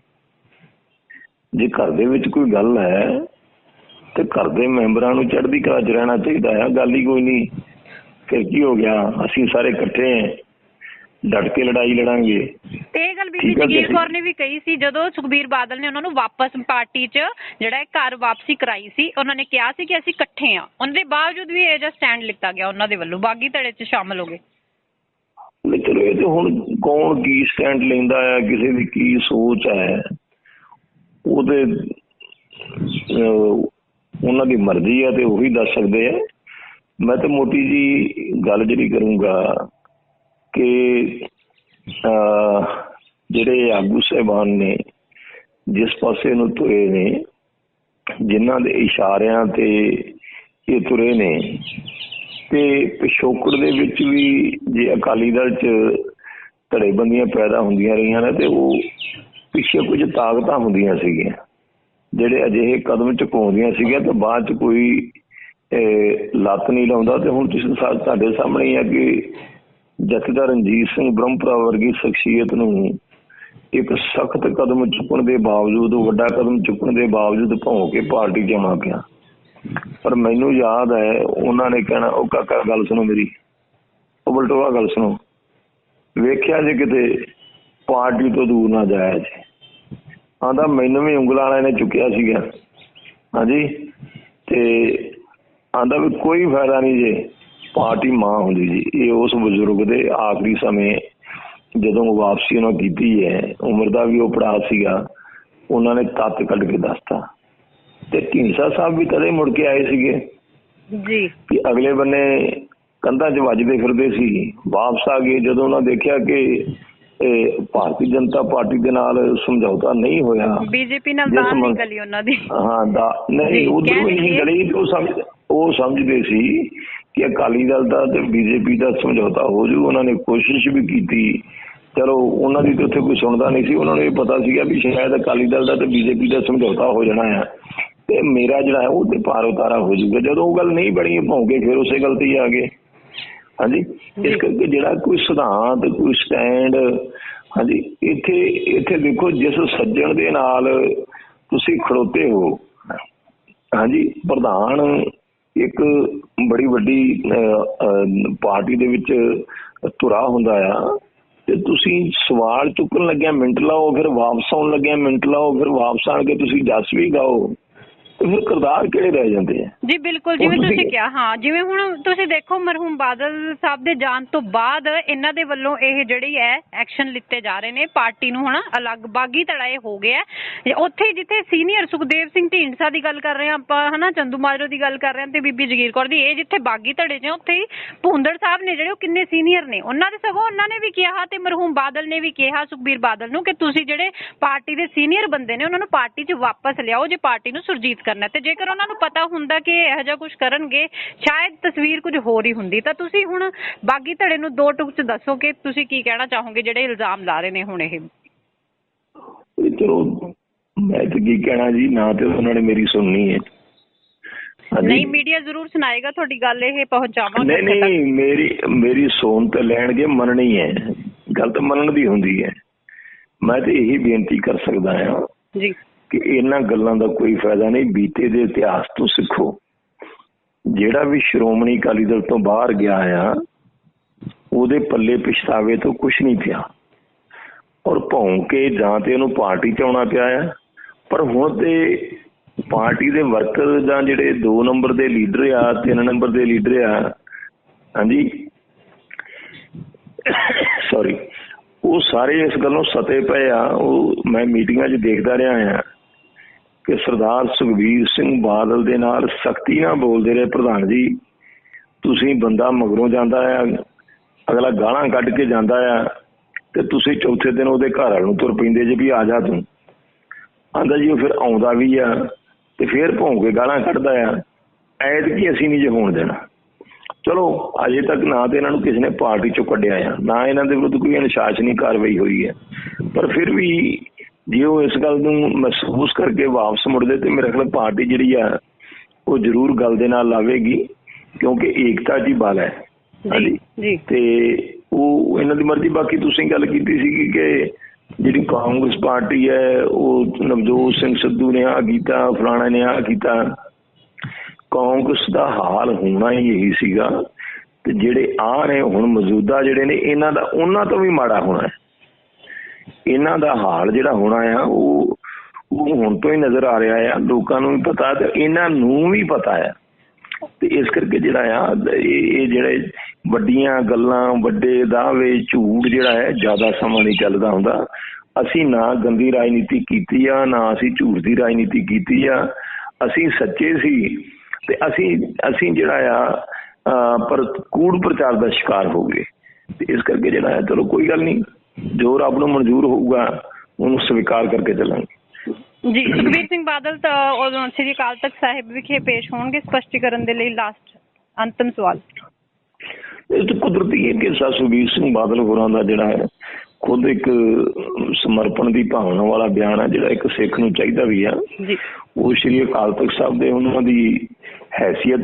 ਜੇ ਘਰ ਦੇ ਵਿੱਚ ਕੋਈ ਗੱਲ ਹੈ, ਤੇ ਘਰ ਦੇ ਮੈਂਬਰਾਂ ਨੂੰ ਚੜ੍ਹਦੀ ਕਲਾ 'ਚ ਰਹਿਣਾ ਚਾਹੀਦਾ ਹੈ। ਗੱਲ ਹੀ ਕੋਈ ਨਹੀਂ। ਫਿਰ ਕੀ ਹੋ ਗਿਆ? ਅਸੀਂ ਸਾਰੇ ਇਕੱਠੇ ਡਟ ਕੇ ਲੜਾਈ ਲੜਾਂਗੇ। ਤੇ ਇਹ ਗੱਲ ਬੀਬੀ ਜਗੀਰ ਕੌਰ ਨੇ ਵੀ ਕਹੀ ਸੀ ਜਦੋਂ ਸੁਖਬੀਰ ਬਾਦਲ ਨੇ ਉਹਨਾਂ ਨੂੰ ਵਾਪਸ ਪਾਰਟੀ 'ਚ ਜਿਹੜਾ ਇਹ ਘਰ ਵਾਪਸੀ ਕਰਾਈ ਸੀ ਉਹਨਾਂ ਨੇ ਕਿਹਾ ਸੀ ਕਿ ਅਸੀਂ ਇਕੱਠੇ ਆ ਉਹਨਾਂ ਦੇ ਬਾਵਜੂਦ ਵੀ ਇਹ ਜਿਹਾ ਸਟੈਂਡ ਲਿੱਤਾ ਗਿਆ ਉਹਨਾਂ ਦੇ ਵੱਲੋਂ। ਬਾਗੀ ਧੜੇ 'ਚ ਸ਼ਾਮਲ ਹੋ ਗਏ। ਚਲੋ ਇਹ ਤੇ ਹੁਣ ਕੌਣ ਕੀ ਸਟੈਂਡ ਲੈਂਦਾ ਹੈ ਕਿਸੇ ਦੀ ਕੀ ਸੋਚ ਹੈ। ਉਹਦੇ ਉਹਨਾਂ ਦੀ ਮਰਜ਼ੀ ਹੈ ਤੇ ਉਹੀ ਦੱਸ ਸਕਦੇ ਆ ਮੈਂ ਤਾਂ ਮੋਟੀ ਜੀ ਗੱਲ ਜਿਹੜੀ ਕਰੂੰਗਾ ਕਿ ਜਿਹੜੇ ਆਗੂ ਸਾਹਿਬਾਨ ਨੇ, ਜਿਸ ਪਾਸੇ ਨੂੰ ਤੁਰੇ ਨੇ, ਜਿਨ੍ਹਾਂ ਦੇ ਇਸ਼ਾਰਿਆਂ ਤੇ ਇਹ ਤੁਰੇ ਨੇ, ਤੇ ਪਿਛੋਕੜ ਦੇ ਵਿੱਚ ਵੀ ਜੇ ਅਕਾਲੀ ਦਲ ਚ ਧੜੇਬੰਦੀਆਂ ਪੈਦਾ ਹੁੰਦੀਆਂ ਰਹੀਆਂ ਨੇ, ਤੇ ਉਹ ਪਿੱਛੇ ਕੁਝ ਤਾਕਤਾਂ ਹੁੰਦੀਆਂ ਸੀਗੀਆਂ, ਜਿਹੜੇ ਅਜਿਹੇ ਕਦਮ ਚੁਕਾਉਂਦੀਆਂ ਸੀਗੀਆਂ, ਤੇ ਬਾਅਦ ਚ ਕੋਈ ਲੱਤ ਨਹੀਂ ਲਾਉਂਦਾ, ਤੇ ਹੁਣ ਤੁਸੀਂ ਤੁਹਾਡੇ ਸਾਹਮਣੇ ਆ ਕਿ ਜਥੇਦਾਰ ਰਣਜੀਤ ਸਿੰਘ ਬ੍ਰਹਮਪੁਰਾ ਵਰਗੀ ਸ਼ਖਸੀਅਤ ਨੂੰ ਇੱਕ ਸਖਤ ਕਦਮ ਚੁੱਕਣ ਦੇ ਬਾਵਜੂਦ, ਵੱਡਾ ਕਦਮ ਚੁੱਕਣ ਦੇ ਬਾਵਜੂਦ ਭੌਂ ਕੇ ਪਾਰਟੀ ਚ ਪਿਆ ਪਰ ਮੈਨੂੰ ਯਾਦ ਹੈ, ਉਹਨਾਂ ਨੇ ਕਹਿਣਾ ਉਹ ਕਾਕਾ, ਗੱਲ ਸੁਣੋ ਮੇਰੀ। ਉਹ ਬਲਟੋਆ ਗੱਲ ਸੁਣੋ। ਵੇਖਿਆ ਜੇ ਕਿਤੇ ਪਾਰਟੀ ਤੋਂ ਦੂਰ ਨਾ ਜਾਇਆ ਜੀ। ਆਂਦਾ, ਮੈਨੂੰ ਵੀ ਉਂਗਲਾਂ ਵਾਲਿਆਂ ਨੇ ਚੁੱਕਿਆ ਸੀਗਾ। ਹਾਂਜੀ? ਤੇ ਆਂਦਾ ਵੀ ਕੋਈ ਫਾਇਦਾ ਨਹੀਂ ਜੇ। ਪਾਰਟੀ ਮਾਂ ਹੁੰਦੀ ਜੀ ਇਹ ਉਸ ਬਜ਼ੁਰਗ ਦੇ ਆਖਰੀ ਸਮੇਂ ਜਦੋਂ ਵਾਪਸੀ ਉਹਨਾਂ ਕੀਤੀ ਹੈ ਉਮਰ ਦਾ ਵੀ ਉਹ ਪੜਾਅ ਸੀਗਾ ਉਹਨਾਂ ਨੇ ਤੱਤ ਕੱਢ ਕੇ ਦੱਸਤਾ। ਤੇ ਢੀਂਸਾ ਸਾਹਿਬ ਵੀ ਕਦੇ ਮੁੜ ਕੇ ਆਏ ਸੀਗੇ ਜੀ। ਕਿ ਅਗਲੇ ਬੰਨੇ ਕੰਧਾਂ 'ਚ ਵੱਜਦੇ ਫਿਰਦੇ ਸੀ। ਵਾਪਸ ਆ ਗਏ ਜਦੋਂ ਉਹਨਾਂ ਦੇਖਿਆ ਕਿ ਇਹ ਭਾਰਤੀ ਜਨਤਾ ਪਾਰਟੀ ਦੇ ਨਾਲ ਸਮਝੌਤਾ ਨਹੀਂ ਹੋਇਆ ਬੀਜੇਪੀ ਨਾਲ ਸਮਝ- ਨਿਕਲੀ ਉਹਨਾਂ ਦੀ। ਹਾਂ ਦਾ ਨਹੀਂ ਕਹਿਣਗੇ- ਨਹੀਂ ਗਲੀ ਉਹ ਸਮਝ ਉਹ ਸਮਝਦੇ ਸੀ ਕਿ ਅਕਾਲੀ ਦਲ ਦਾ ਤੇ ਬੀਜੇਪੀ ਦਾ ਸਮਝੌਤਾ ਹੋ ਜੂ ਉਹਨਾਂ ਨੇ ਕੋਸ਼ਿਸ਼ ਵੀ ਕੀਤੀ। ਚਲੋ ਉਹਨਾਂ ਦੀ ਤਾਂ ਉੱਥੇ ਕੋਈ ਸੁਣਦਾ ਨਹੀਂ ਸੀ। ਉਹਨਾਂ ਨੂੰ ਇਹ ਪਤਾ ਸੀਗਾ ਵੀ ਸ਼ਾਇਦ ਅਕਾਲੀ ਦਲ ਦਾ ਤੇ ਬੀਜੇਪੀ ਦਾ ਸਮਝੌਤਾ ਹੋ ਜਾਣਾ ਹੈ ਤੇ ਮੇਰਾ ਜਿਹੜਾ ਹੈ ਉਹ ਤੇ ਪਾਰ ਉਤਾਰਾ ਹੋ ਜਾਊਗਾ ਜਦੋਂ ਉਹ ਗੱਲ ਨਹੀਂ ਬਣੀ ਭੌਂਕੇ ਫਿਰ ਉਸੇ ਗੱਲ ਤੇ ਆ ਗਏ। ਹਾਂਜੀ? ਇਸ ਕਰਕੇ ਜਿਹੜਾ ਕੋਈ ਸਿਧਾਂਤ ਕੋਈ ਸਟੈਂਡ ਹਾਂਜੀ ਇੱਥੇ ਇੱਥੇ ਦੇਖੋ ਜਿਸ ਸੱਜਣ ਦੇ ਨਾਲ ਤੁਸੀਂ ਖੜੋਤੇ ਹੋ ਹਾਂਜੀ ਪ੍ਰਧਾਨ ਇੱਕ ਬੜੀ ਵੱਡੀ ਅਹ, ਪਾਰਟੀ ਦੇ ਵਿੱਚ ਧੁਰਾ ਹੁੰਦਾ ਆ। ਤੇ ਤੁਸੀਂ ਸਵਾਲ ਚੁੱਕਣ ਲੱਗਿਆ ਮਿੰਟ ਲਾਓ ਫਿਰ ਵਾਪਸ ਆਉਣ ਲੱਗਿਆ ਮਿੰਟ ਲਾਓ ਫਿਰ ਵਾਪਸ ਆਣ ਕੇ ਤੁਸੀਂ ਜਸ ਵੀ ਗਾਓ। ਫਿਰ ਕਿਰਦਾਰ ਕਿਹੜੇ ਰਹਿ ਜਾਂਦੇ ਆ ਜੀ ਬਿਲਕੁਲ ਜਿਵੇਂ ਤੁਸੀਂ ਕਿਹਾ ਹਾਂ ਜਿਵੇਂ ਹੁਣ ਤੁਸੀਂ ਦੇਖੋ ਮਰਹੂਮ ਬਾਦਲ ਸਾਹਿਬ ਦੇ ਜਾਣ ਤੋਂ ਬਾਅਦ ਇਹਨਾਂ ਦੇ ਵੱਲੋਂ ਇਹ ਜਿਹੜੀ ਹੈ ਐਕਸ਼ਨ ਲਿੱਤੇ ਜਾ ਰਹੇ ਨੇ ਪਾਰਟੀ ਨੂੰ ਹੁਣ ਅਲੱਗ ਬਾਗੀ ਧੜਾਏ ਹੋ ਗਿਆ। ਉੱਥੇ ਜਿੱਥੇ ਸੀਨੀਅਰ ਸੁਖਦੇਵ ਸਿੰਘ ਢੀਂਡਸਾ ਦੀ ਗੱਲ ਕਰ ਰਹੇ ਹਾਂ ਆਪਾਂ ਹਨਾ ਚੰਦੂ ਮਾਜਰੋ ਦੀ ਗੱਲ ਕਰ ਰਹੇ ਹਾਂ ਤੇ ਬੀਬੀ ਜਗੀਰ ਕੌਰ ਦੀ ਇਹ ਜਿੱਥੇ ਬਾਗੀ ਧੜੇ ਨੇ ਉੱਥੇ ਹੀ ਭੁੰਦੜ ਸਾਹਿਬ ਨੇ ਜਿਹੜੇ ਉਹ ਕਿੰਨੇ ਸੀਨੀਅਰ ਨੇ ਉਹਨਾਂ ਦੇ ਸਗੋਂ ਉਹਨਾਂ ਨੇ ਵੀ ਕਿਹਾ ਤੇ ਮਰਹੂਮ ਬਾਦਲ ਨੇ ਵੀ ਕਿਹਾ ਸੁਖਬੀਰ ਬਾਦਲ ਨੂੰ ਕਿ ਤੁਸੀਂ ਜਿਹੜੇ ਪਾਰਟੀ ਦੇ ਸੀਨੀਅਰ ਬੰਦੇ ਨੇ ਉਹਨਾਂ ਨੂੰ ਪਾਰਟੀ 'ਚ ਵਾਪਸ ਲਿਆਓ ਜੇ ਪਾਰਟੀ ਨੂੰ ਸੁਰਜੀਤ ਕਰਨਾ। ਤੇ ਜੇਕਰ ਉਹਨਾਂ ਨੂੰ ਪਤਾ ਹੁੰਦਾ ਕਿ ਇਹੋ ਜਿਹਾ ਕੁਝ ਕਰਨਗੇ ਸ਼ਾਇਦ ਤਸਵੀਰ ਕੁਝ ਹੋਰ ਹੀ ਹੁੰਦੀ। ਤਾਂ ਤੁਸੀਂ ਹੁਣ ਬਾਗੀ ਧੜੇ ਨੂੰ ਦੋ ਟੁਕ 'ਚ ਦੱਸੋ ਕਿ ਤੁਸੀਂ ਕੀ ਕਹਿਣਾ ਚਾਹੋਗੇ ਜਿਹੜੇ ਇਲਜ਼ਾਮ ਲਾ ਰਹੇ ਨੇ ਹੁਣ ਇਹ? ਚਲੋ ਮੈਂ ਤਾਂ ਕੀ ਕਹਿਣਾ ਜੀ ਨਾ ਤੇ ਉਹਨਾਂ ਨੇ ਮੇਰੀ ਸੁਣਨੀ ਹੈ। ਨਹੀਂ ਮੀਡੀਆ ਜ਼ਰੂਰ ਸੁਣਾਏਗਾ ਤੁਹਾਡੀ ਗੱਲ ਇਹ ਪਹੁੰਚਾਵਾਂਗੇ ਨਹੀਂ। ਨਹੀਂ ਮੇਰੀ ਮੇਰੀ ਸੋਨ ਤੇ ਲੈਣਗੇ ਮੰਨਣੀ ਹੈ। ਗੱਲ ਤਾਂ ਮੰਨਣ ਦੀ ਹੁੰਦੀ ਹੈ। ਮੈਂ ਤੇ ਇਹੀ ਬੇਨਤੀ ਕਰ ਸਕਦਾ ਹਾਂ। ਜੀ। ਕਿ ਇਹਨਾਂ ਗੱਲਾਂ ਦਾ ਕੋਈ ਫਾਇਦਾ ਨਹੀਂ, ਬੀਤੇ ਦੇ ਇਤਿਹਾਸ ਤੋਂ ਸਿੱਖੋ। ਜਿਹੜਾ ਵੀ ਸ਼੍ਰੋਮਣੀ ਅਕਾਲੀ ਦਲ ਤੋਂ ਬਾਹਰ ਗਿਆ ਆ, ਉਹਦੇ ਪੱਲੇ ਪਛਤਾਵੇ ਤੋਂ ਕੁਝ ਨਹੀਂ ਪਿਆ। ਔਰ ਭੌਂ ਜਾਂ ਤੇ ਉਹਨੂੰ ਪਾਰਟੀ ਚ ਆਉਣਾ ਪਿਆ ਆ। ਪਰ ਹੁਣ ਤੇ ਪਾਰਟੀ ਦੇ ਵਰਕਰ ਜਾਂ ਜਿਹੜੇ 2 ਨੰਬਰ ਦੇ ਲੀਡਰ ਆ 3 ਨੰਬਰ ਦੇ ਲੀਡਰ ਆ, ਹਾਂਜੀ? ਸੌਰੀ ਉਹ ਸਾਰੇ ਇਸ ਗੱਲੋਂ ਸਤੇ ਪਏ ਆ। ਉਹ ਮੈਂ ਮੀਟਿੰਗਾਂ 'ਚ ਦੇਖਦਾ ਰਿਹਾ ਆ। ਕਿ ਸਰਦਾਰ ਸੁਖਬੀਰ ਸਿੰਘ ਬਾਦਲ ਦੇ ਨਾਲ ਸਖਤੀ ਨਾਲ ਬੋਲਦੇ ਰਹੇ ਪ੍ਰਧਾਨ ਜੀ। ਤੁਸੀਂ ਬੰਦਾ ਮਗਰੋਂ ਜਾਂਦਾ ਆ, ਅਗਲਾ ਗਾਲਾਂ ਕੱਢ ਕੇ ਜਾਂਦਾ ਆ ਤੇ ਤੁਸੀਂ ਚੌਥੇ ਦਿਨ ਉਹਦੇ ਘਰ ਵਾਲ ਨੂੰ ਤੁਰ ਪੈਂਦੇ ਜੇ ਵੀ ਆ ਜਾ ਤੂੰ। ਆਂਦਾ ਜੀ ਉਹ ਫਿਰ ਆਉਂਦਾ ਵੀ ਆ ਤੇ ਫਿਰ ਭੌਂ ਕੇ ਗਾਲਾਂ ਕੱਢਦਾ ਆ। ਐਦ ਕੀ ਅਸੀਂ ਨਹੀਂ ਜੇ ਹੋਣ ਦੇਣਾ। ਚਲੋ, ਅਜੇ ਤੱਕ ਨਾ ਤੇ ਇਹਨਾਂ ਨੂੰ ਕਿਸੇ ਨੇ ਪਾਰਟੀ ਚੋਂ ਕੱਢਿਆ ਆ, ਨਾ ਇਹਨਾਂ ਦੇ ਵਿਰੁੱਧ ਕੋਈ ਅਨੁਸ਼ਾਸਨੀ ਕਾਰਵਾਈ ਹੋਈ ਹੈ ਪਰ ਫਿਰ ਵੀ ਜੇ ਉਹ ਇਸ ਗੱਲ ਨੂੰ ਮਹਿਸੂਸ ਕਰਕੇ ਵਾਪਸ ਮੁੜਦੇ ਤੇ ਮੇਰੇ ਖਿਆਲ ਪਾਰਟੀ ਜਿਹੜੀ ਆ ਉਹ ਜ਼ਰੂਰ ਗੱਲ ਦੇ ਨਾਲ ਲਾਵੇਗੀ ਕਿਉਂਕਿ ਏਕਤਾ ਦੀ ਬਲ ਹੈ। ਜੀ ਤੇ ਉਹ ਇਹਨਾਂ ਦੀ ਮਰਜ਼ੀ ਬਾਕੀ ਤੁਸੀਂ ਗੱਲ ਕੀਤੀ ਸੀ ਕਿ ਜਿਹੜੀ ਕਾਂਗਰਸ ਪਾਰਟੀ ਹੈ ਉਹ ਨਵਜੋਤ ਸਿੰਘ ਸਿੱਧੂ ਨੇ ਆ ਕੀਤਾ ਫਲਾਣਾ ਨੇ ਆ ਕੀਤਾ। ਕਾਂਗਰਸ ਦਾ ਹਾਲ ਹੋਣਾ ਹੀ ਇਹੀ ਸੀਗਾ ਤੇ ਜਿਹੜੇ ਆ ਨੇ ਹੁਣ ਮੌਜੂਦਾ ਜਿਹੜੇ ਨੇ ਇਹਨਾਂ ਦਾ ਉਹਨਾਂ ਤੋਂ ਵੀ ਮਾੜਾ ਹੋਣਾ ਹੈ। ਇਹਨਾਂ ਦਾ ਹਾਲ ਜਿਹੜਾ ਹੋਣਾ ਆ, ਉਹ ਉਹ ਹੁਣ ਤੋਂ ਹੀ ਨਜ਼ਰ ਆ ਰਿਹਾ ਆ। ਲੋਕਾਂ ਨੂੰ ਵੀ ਪਤਾ ਤੇ ਇਹਨਾਂ ਨੂੰ ਵੀ ਪਤਾ ਆ ਤੇ ਇਸ ਕਰਕੇ ਜਿਹੜਾ ਆ, ਇਹ ਜਿਹੜੇ ਵੱਡੀਆਂ ਗੱਲਾਂ, ਵੱਡੇ ਦਾਅਵੇ, ਝੂਠ ਜਿਹੜਾ ਹੈ, ਜ਼ਿਆਦਾ ਸਮਾਂ ਨਹੀਂ ਚੱਲਦਾ ਹੁੰਦਾ। ਅਸੀਂ ਨਾ ਗੰਦੀ ਰਾਜਨੀਤੀ ਕੀਤੀ ਆ, ਨਾ ਅਸੀਂ ਝੂਠ ਦੀ ਰਾਜਨੀਤੀ ਕੀਤੀ ਆ। ਅਸੀਂ ਸੱਚੇ ਸੀ ਤੇ ਅਸੀਂ ਅਸੀਂ ਜਿਹੜਾ ਆ ਪਰ, ਕੂੜ ਪ੍ਰਚਾਰ ਦਾ ਸ਼ਿਕਾਰ ਹੋ ਗਏ। ਤੇ ਇਸ ਕਰਕੇ ਜਿਹੜਾ ਹੈ ਚਲੋ ਕੋਈ ਗੱਲ ਨਹੀਂ। ਜੋ ਰੱਬ ਨੂੰ ਮਨਜ਼ੂਰ ਹੋਊਗਾ ਉਹਨੂੰ ਸਵੀਕਾਰ ਕਰਕੇ ਚੱਲਾਂਗੇ। ਜੀ ਸੁਖਬੀਰ ਸਿੰਘ ਬਾਦਲ ਤਾਂ ਉਦੋਂ ਸ੍ਰੀ ਅਕਾਲ ਤਖਤ ਸਾਹਿਬ ਵਿਖੇ ਪੇਸ਼ ਹੋਣਗੇ ਸਪਸ਼ਟੀਕਰਨ ਦੇ ਲਈ ਲਾਸਟ ਅੰਤਮ ਸਵਾਲ। ਇਹ ਤਾਂ ਕੁਦਰਤੀ ਹੈ ਕਿ ਸੁਖਬੀਰ ਸਿੰਘ ਬਾਦਲ ਹੋਰਾਂ ਦਾ ਜਿਹੜਾ ਹੈ ਖੁਦ ਇੱਕ ਸਮਰਪਣ ਦੀ ਭਾਵਨਾ ਵਾਲਾ ਬਿਆਨ ਹੈ ਜਿਹੜਾ ਇੱਕ ਸਿੱਖ ਨੂੰ ਚਾਹੀਦਾ ਵੀ ਆ। ਜੀ। ਉਹ ਸ਼੍ਰੀ ਅਕਾਲ ਤਖਤ ਸਾਹਿਬ ਦੇ ਉਹਨਾਂ ਦੀ ਹੈਸੀਅਤ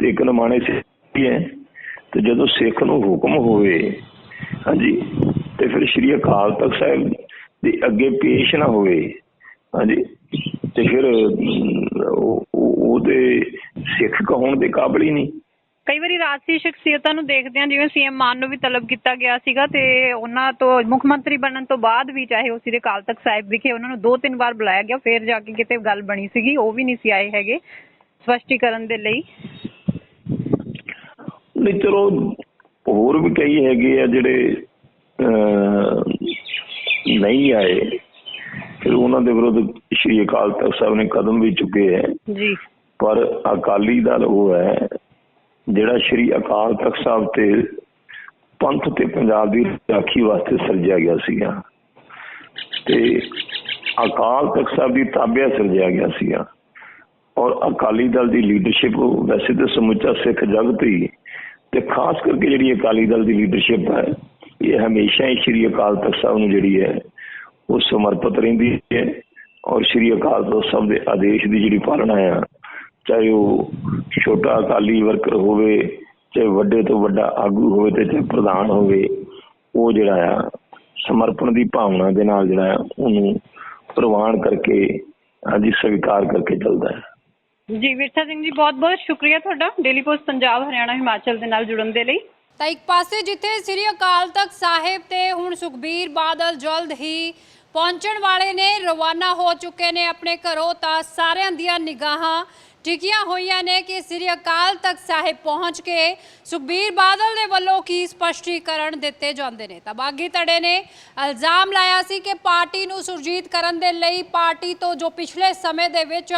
ਤੇ ਇੱਕ ਨਮਾਣੇ ਸੀ ਹੈ ਤੇ ਜਦੋਂ ਸਿੱਖ ਨੂੰ ਹੁਕਮ ਹੋਵੇ ਹਾਂਜੀ ਤੇ ਫਿਰ ਸ਼੍ਰੀ ਅਕਾਲ ਤਖਤ ਸਾਹਿਬ ਦੇ ਅੱਗੇ ਪੇਸ਼ ਨਾ ਹੋਵੇ ਹਾਂਜੀ ਤੇ ਫਿਰ ਉਹਦੇ ਸਿੱਖ ਕਹਾਉਣ ਦੇ ਕਾਬਲ ਹੀ ਨਹੀਂ। ਕਈ ਵਾਰੀ ਰਾਜਸੀ ਸ਼ਖਸੀਅਤਾਂ ਨੂੰ ਦੇਖਦੇ ਹਾਂ ਜਿਵੇਂ ਸੀਐਮ ਮਾਨ ਨੂੰ ਵੀ ਤਲਬ ਕੀਤਾ ਗਿਆ ਸੀਗਾ ਤੇ ਉਹਨਾਂ ਤੋਂ ਮੁੱਖ ਮੰਤਰੀ ਬਣਨ ਤੋਂ ਬਾਅਦ ਵੀ ਚਾਹੇ ਉਹ ਸ੍ਰੀ ਅਕਾਲ ਤਖਤ ਸਾਹਿਬ ਵਿਖੇ ਉਹਨਾਂ ਨੂੰ ਦੋ ਤਿੰਨ ਵਾਰ ਬੁਲਾਇਆ ਗਿਆ ਫਿਰ ਜਾ ਕੇ ਕਿਤੇ ਗੱਲ ਬਣੀ ਸੀਗੀ ਉਹ ਵੀ ਨਹੀਂ ਸੀ ਆਏ ਹੈਗੇ ਸਪਸ਼ਟੀਕਰਨ ਦੇ ਲਈ। ਨਹੀਂ ਚਲੋ ਹੋਰ ਵੀ ਕਈ ਹੈਗੇ ਆ ਜਿਹੜੇ ਨਹੀਂ ਆਏ। ਫਿਰ ਉਹਨਾਂ ਦੇ ਵਿਰੁੱਧ ਸ਼੍ਰੀ ਅਕਾਲ ਤਖਤ ਸਾਹਿਬ ਨੇ ਕਦਮ ਵੀ ਚੁੱਕੇ ਹੈ। ਜੀ। ਪਰ ਅਕਾਲੀ ਦਲ ਉਹ ਹੈ ਜਿਹੜਾ ਸ਼੍ਰੀ ਅਕਾਲ ਤਖਤ ਸਾਹਿਬ ਤੇ ਪੰਥ ਤੇ ਪੰਜਾਬ ਦੀ ਰਾਖੀ ਵਾਸਤੇ ਸਿਰਜਿਆ ਗਿਆ ਸੀਗਾ। ਤੇ ਅਕਾਲ ਤਖਤ ਸਾਹਿਬ ਦੀ ਤਾਬਿਆ ਸਿਰਜਿਆ ਗਿਆ ਸੀਗਾ। ਔਰ ਅਕਾਲੀ ਦਲ ਦੀ ਲੀਡਰਸ਼ਿਪ ਵੈਸੇ ਤਾਂ ਸਮੁੱਚਾ ਸਿੱਖ ਜਗਤ ਹੀ ਤੇ ਖਾਸ ਕਰਕੇ ਜਿਹੜੀ ਅਕਾਲੀ ਦਲ ਦੀ ਲੀਡਰਸ਼ਿਪ ਹੈ ਇਹ ਹਮੇਸ਼ਾ ਹੀ ਸ਼੍ਰੀ ਅਕਾਲ ਤਖਤ ਸਾਹਿਬ ਨੂੰ ਜਿਹੜੀ ਹੈ, ਉਹ ਸਮਰਪਿਤ ਰਹਿੰਦੀ ਹੈ ਔਰ ਸ਼੍ਰੀ ਅਕਾਲ ਤਖਤ ਸਾਹਿਬ ਦੇ ਆਦੇਸ਼ ਦੀ ਜਿਹੜੀ ਪਾਲਣਾ ਆ ਚਾਹੇ ਉਹ ਛੋਟਾ ਅਕਾਲੀ ਵਰਕਰ ਹੋਵੇ, ਚਾਹੇ ਵੱਡੇ ਤੋਂ ਵੱਡਾ ਆਗੂ ਹੋਵੇ ਤੇ ਚਾਹੇ ਪ੍ਰਧਾਨ ਹੋਵੇ, ਉਹ ਜਿਹੜਾ ਆ, ਸਮਰਪਣ ਦੀ ਭਾਵਨਾ ਦੇ ਨਾਲ ਜਿਹੜਾ ਆ, ਉਹਨੂੰ ਪ੍ਰਵਾਨ ਕਰਕੇ ਅਜੀ ਸਵੀਕਾਰ ਕਰਕੇ ਚੱਲਦਾ ਹੈ। ਜੀ, ਵਿਰਸਾ ਸਿੰਘ ਜੀ ਬਹੁਤ ਬਹੁਤ ਸ਼ੁਕਰੀਆ ਤੁਹਾਡਾ। ਡੇਲੀ ਪੋਸਟ ਪੰਜਾਬ, ਹਰਿਆਣਾ, ਹਿਮਾਚਲ ਦੇ ਨਾਲ ਜੁੜਨ ਦੇ ਲਈ। ਤਾਂ ਇੱਕ ਪਾਸੇ ਜਿੱਥੇ ਸ੍ਰੀ ਅਕਾਲ ਤਖਤ ਸਾਹਿਬ ਤੇ ਹੁਣ ਸੁਖਬੀਰ ਬਾਦਲ ਜਲਦ ਹੀ ਪਹੁੰਚਣ ਵਾਲੇ ਨੇ, ਰਵਾਨਾ ਹੋ ਚੁੱਕੇ ਨੇ ਆਪਣੇ ਘਰੋਂ, ਤਾਂ ਸਾਰਿਆਂ ਦੀਆਂ ਨਿਗਾਹਾਂ ਟਿਕੀਆਂ ਹੋਈਆਂ ਨੇ ਕਿ ਸ੍ਰੀ ਅਕਾਲ ਤਖਤ ਸਾਹਿਬ ਪਹੁੰਚ ਕੇ ਸੁਖਬੀਰ ਬਾਦਲ ਦੇ ਵੱਲੋਂ ਕੀ ਸਪਸ਼ਟੀਕਰਨ ਦਿੱਤੇ ਜਾਂਦੇ ਨੇ। ਤਾਂ ਬਾਗੀ ਧੜੇ ਨੇ ਇਲਜ਼ਾਮ ਲਾਇਆ ਸੀ ਕਿ ਪਾਰਟੀ ਨੂੰ ਸੁਰਜੀਤ ਕਰਨ ਦੇ ਲਈ ਪਾਰਟੀ ਤੋਂ ਜੋ ਪਿਛਲੇ ਸਮੇਂ ਦੇ ਵਿੱਚ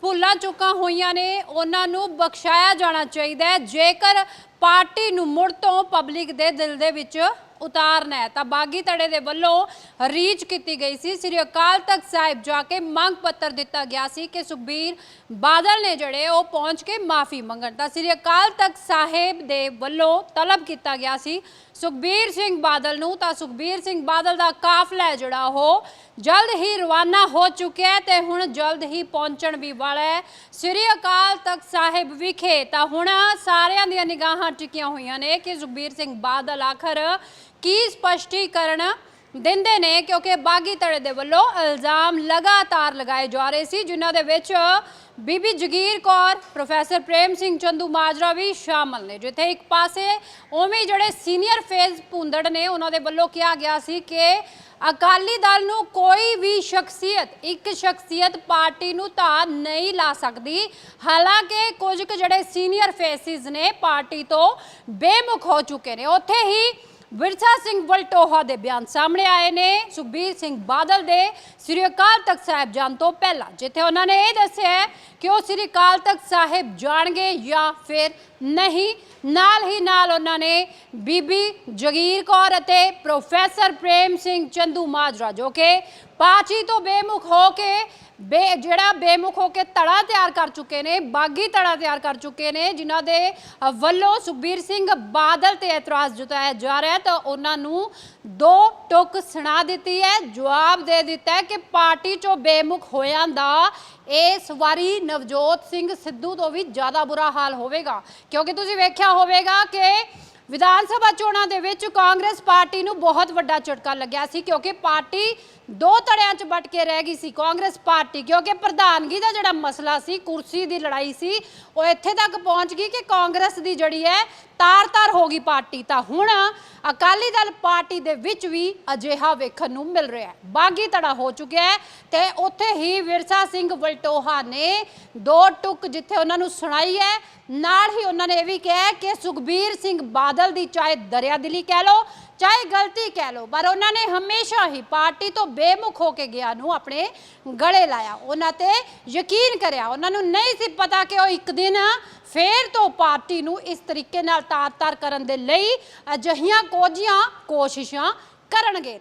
ਭੁੱਲਾਂ ਚੁੱਕਾਂ ਹੋਈਆਂ ਨੇ, ਉਹਨਾਂ ਨੂੰ ਬਖਸ਼ਾਇਆ ਜਾਣਾ ਚਾਹੀਦਾ ਹੈ। ਜੇਕਰ ਪਾਰਟੀ ਨੂੰ ਮੁੜ ਤੋਂ ਪਬਲਿਕ ਦੇ ਦਿਲ ਦੇ ਵਿੱਚ ਉਤਾਰਨਾ ਹੈ। ਤਾਂ ਬਾਗੀ ਧੜੇ ਦੇ ਵੱਲੋਂ ਰੀਚ ਕੀਤੀ ਗਈ ਸੀ। ਸ੍ਰੀ ਅਕਾਲ ਤਖਤ ਸਾਹਿਬ ਜਾ ਕੇ ਮੰਗ ਪੱਤਰ ਦਿੱਤਾ ਗਿਆ ਸੀ ਕਿ ਸੁਖਬੀਰ ਬਾਦਲ ਨੇ ਜਿਹੜੇ ਉਹ ਪਹੁੰਚ ਕੇ ਮਾਫੀ ਮੰਗਣ। ਤਾਂ ਸ੍ਰੀ ਅਕਾਲ ਤਖਤ ਸਾਹਿਬ ਦੇ ਵੱਲੋਂ ਤਲਬ ਕੀਤਾ ਗਿਆ ਸੀ ਸੁਖਬੀਰ ਸਿੰਘ ਬਾਦਲ ਨੂੰ। ਤਾਂ ਸੁਖਬੀਰ ਸਿੰਘ ਬਾਦਲ ਦਾ ਕਾਫਲਾ ਜਿਹੜਾ ਉਹ ਜਲਦ ਹੀ ਰਵਾਨਾ ਹੋ ਚੁੱਕਿਆ ਹੈ ਤੇ ਹੁਣ ਜਲਦ ਹੀ ਪਹੁੰਚਣ ਵੀ ਵਾਲਾ ਹੈ। ਸ੍ਰੀ ਅਕਾਲ ਤਖਤ ਸਾਹਿਬ ਵਿਖੇ ਤਾਂ ਹੁਣ ਸਾਰਿਆਂ ਦੀਆਂ ਨਿਗਾਹਾਂ ਟਿਕੀਆਂ ਹੋਈਆਂ ਨੇ ਕਿ ਸੁਖਬੀਰ ਸਿੰਘ ਬਾਦਲ ਆਖਰ ਕੀ ਸਪਸ਼ਟੀਕਰਨ ਦਿੰਦੇ ਨੇ? ਕਿਉਂਕਿ ਬਾਗੀ ਧੜੇ ਦੇ ਵੱਲੋਂ ਇਲਜ਼ਾਮ ਲਗਾਤਾਰ ਲਗਾਏ ਜਾ ਰਹੇ ਸੀ, ਜਿਨ੍ਹਾਂ ਦੇ ਵਿੱਚ ਬੀਬੀ ਜਗੀਰ ਕੌਰ, ਪ੍ਰੋਫੈਸਰ ਪ੍ਰੇਮ ਸਿੰਘ ਚੰਦੂ ਮਾਜਰਾ ਵੀ ਸ਼ਾਮਲ ਨੇ। ਜਿੱਥੇ ਇੱਕ ਪਾਸੇ ਉਵੇਂ ਜਿਹੜੇ ਸੀਨੀਅਰ ਫੇਜ਼ ਭੁੰਦੜ ਨੇ, ਉਹਨਾਂ ਦੇ ਵੱਲੋਂ ਕਿਹਾ ਗਿਆ ਸੀ ਕਿ ਅਕਾਲੀ ਦਲ ਨੂੰ ਕੋਈ ਵੀ ਸ਼ਖਸੀਅਤ, ਇੱਕ ਸ਼ਖਸੀਅਤ ਪਾਰਟੀ ਨੂੰ ਤਾਂ ਨਹੀਂ ਲਾ ਸਕਦੀ। ਹਾਲਾਂਕਿ ਕੁਝ ਕੁ ਜਿਹੜੇ ਸੀਨੀਅਰ ਫੇਸਿਸ ਨੇ ਪਾਰਟੀ ਤੋਂ ਬੇਮੁਖ ਹੋ ਚੁੱਕੇ ਨੇ। ਉੱਥੇ ਹੀ ਵਿਰਸਾ ਸਿੰਘ ਵਲਟੋਹਾ ਦੇ ਬਿਆਨ ਸਾਹਮਣੇ ਆਏ ਨੇ। ਸੁਖਬੀਰ ਸਿੰਘ ਬਾਦਲ ਦੇ ਸ੍ਰੀ ਅਕਾਲ ਤਖਤ ਸਾਹਿਬ ਜਾਣ ਤੋਂ ਪਹਿਲਾਂ। ਜਿੱਥੇ ਉਹਨਾਂ ਨੇ ਇਹ ਦੱਸਿਆ ਕਿ ਉਹ ਸ੍ਰੀ ਅਕਾਲ ਤਖਤ ਸਾਹਿਬ ਜਾਣਗੇ ਜਾਂ ਫਿਰ ਨਹੀਂ। ਨਾਲ ਹੀ ਨਾਲ ਉਹਨਾਂ ਨੇ ਬੀਬੀ ਜਗੀਰ ਕੌਰ ਅਤੇ ਪ੍ਰੋਫੈਸਰ ਪ੍ਰੇਮ ਸਿੰਘ ਚੰਦੂ ਮਾਜਰਾ ਜੋ ਕਿ ਪਾਚੀ ਤੋਂ ਬੇਮੁਖ ਹੋ ਕੇ ਬੇ ਜਿਹੜਾ ਬੇਮੁਖ ਹੋ ਕੇ ਤੜਾ ਤਿਆਰ ਕਰ ਚੁੱਕੇ ਨੇ ਬਾਗੀ ਤੜਾ ਤਿਆਰ ਕਰ ਚੁੱਕੇ ਨੇ ਜਿਨ੍ਹਾਂ ਦੇ ਅ, ਵੱਲੋਂ ਸੁਖਬੀਰ ਸਿੰਘ ਬਾਦਲ ਤੇ ਇਤਰਾਜ਼ ਜਤਾਇਆ ਜਾ ਰਿਹਾ ਤਾਂ ਉਹਨਾਂ ਨੂੰ ਦੋ ਟੁਕ ਸੁਣਾ ਦਿੱਤੀ ਹੈ ਜਵਾਬ ਦੇ ਦਿੱਤਾ ਕਿ ਪਾਰਟੀ ਚੋਂ ਬੇਮੁਖ ਹੋਇਆਂ ਦਾ ਇਸ ਵਾਰੀ ਨਵਜੋਤ ਸਿੰਘ ਸਿੱਧੂ ਤੋਂ ਵੀ ਜ਼ਿਆਦਾ ਬੁਰਾ ਹਾਲ ਹੋਵੇਗਾ। ਕਿਉਂਕਿ ਤੁਸੀਂ ਵੇਖਿਆ ਹੋਵੇਗਾ ਕਿ ਵਿਧਾਨ ਸਭਾ ਚੋਣਾਂ ਦੇ ਵਿੱਚ ਕਾਂਗਰਸ ਪਾਰਟੀ ਨੂੰ ਬਹੁਤ ਵੱਡਾ ਝਟਕਾ ਲੱਗਿਆ ਸੀ ਕਿਉਂਕਿ ਪਾਰਟੀ ਦੋ ਧੜਿਆਂ 'ਚ ਵੱਟ ਕੇ ਰਹਿ ਗਈ ਸੀ ਕਾਂਗਰਸ ਪਾਰਟੀ, ਕਿਉਂਕਿ ਪ੍ਰਧਾਨਗੀ ਦਾ ਜਿਹੜਾ ਮਸਲਾ ਸੀ, ਕੁਰਸੀ ਦੀ ਲੜਾਈ ਸੀ, ਉਹ ਇੱਥੇ ਤੱਕ ਪਹੁੰਚ ਗਈ ਕਿ ਕਾਂਗਰਸ ਦੀ ਜਿਹੜੀ ਹੈ, ਤਾਰ-ਤਾਰ ਹੋ ਗਈ ਪਾਰਟੀ। ਤਾਂ ਹੁਣ ਅਕਾਲੀ ਦਲ ਪਾਰਟੀ ਦੇ ਵਿੱਚ ਵੀ ਅਜਿਹਾ ਵੇਖਣ ਨੂੰ ਮਿਲ ਰਿਹਾ ਹੈ। ਬਾਗੀ ਧੜਾ ਹੋ ਚੁੱਕਿਆ ਹੈ ਤੇ ਉੱਥੇ ਹੀ ਵਿਰਸਾ ਸਿੰਘ ਵਲਟੋਹਾ ਨੇ ਦੋ ਟੁਕ ਜਿੱਥੇ ਉਹਨਾਂ ਨੂੰ ਸੁਣਾਈ ਹੈ, ਨਾਲ ਹੀ ਉਹਨਾਂ ਨੇ ਇਹ ਵੀ ਕਿਹਾ ਕਿ ਸੁਖਬੀਰ ਸਿੰਘ ਬਾਦਲ ਦੀ ਚਾਹੇ ਦਰਿਆਦਿਲੀ ਕਹਿ ਲਓ ਚਾਹੇ ਗਲਤੀ ਕਹਿ ਲਓ, ਪਰ ਉਹਨਾਂ ਨੇ ਹਮੇਸ਼ਾ ਹੀ ਪਾਰਟੀ ਤੋਂ ਬੇਮੁਖ ਹੋ ਕੇ ਗਿਆ ਨੂੰ ਆਪਣੇ ਗਲੇ ਲਾਇਆ। ਉਹਨਾਂ ਤੇ ਯਕੀਨ ਕਰਿਆ। ਉਹਨਾਂ ਨੂੰ ਨਹੀਂ ਸੀ ਪਤਾ ਕਿ ਉਹ ਇੱਕ ਦਿਨ ਫੇਰ ਤੋਂ ਪਾਰਟੀ ਨੂੰ ਇਸ ਤਰੀਕੇ ਨਾਲ ਤਾਰ-ਤਾਰ ਕਰਨ ਦੇ ਲਈ ਅਜਿਹੀਆਂ ਕੋਝੀਆਂ ਕੋਸ਼ਿਸ਼ਾਂ ਕਰਨਗੇ।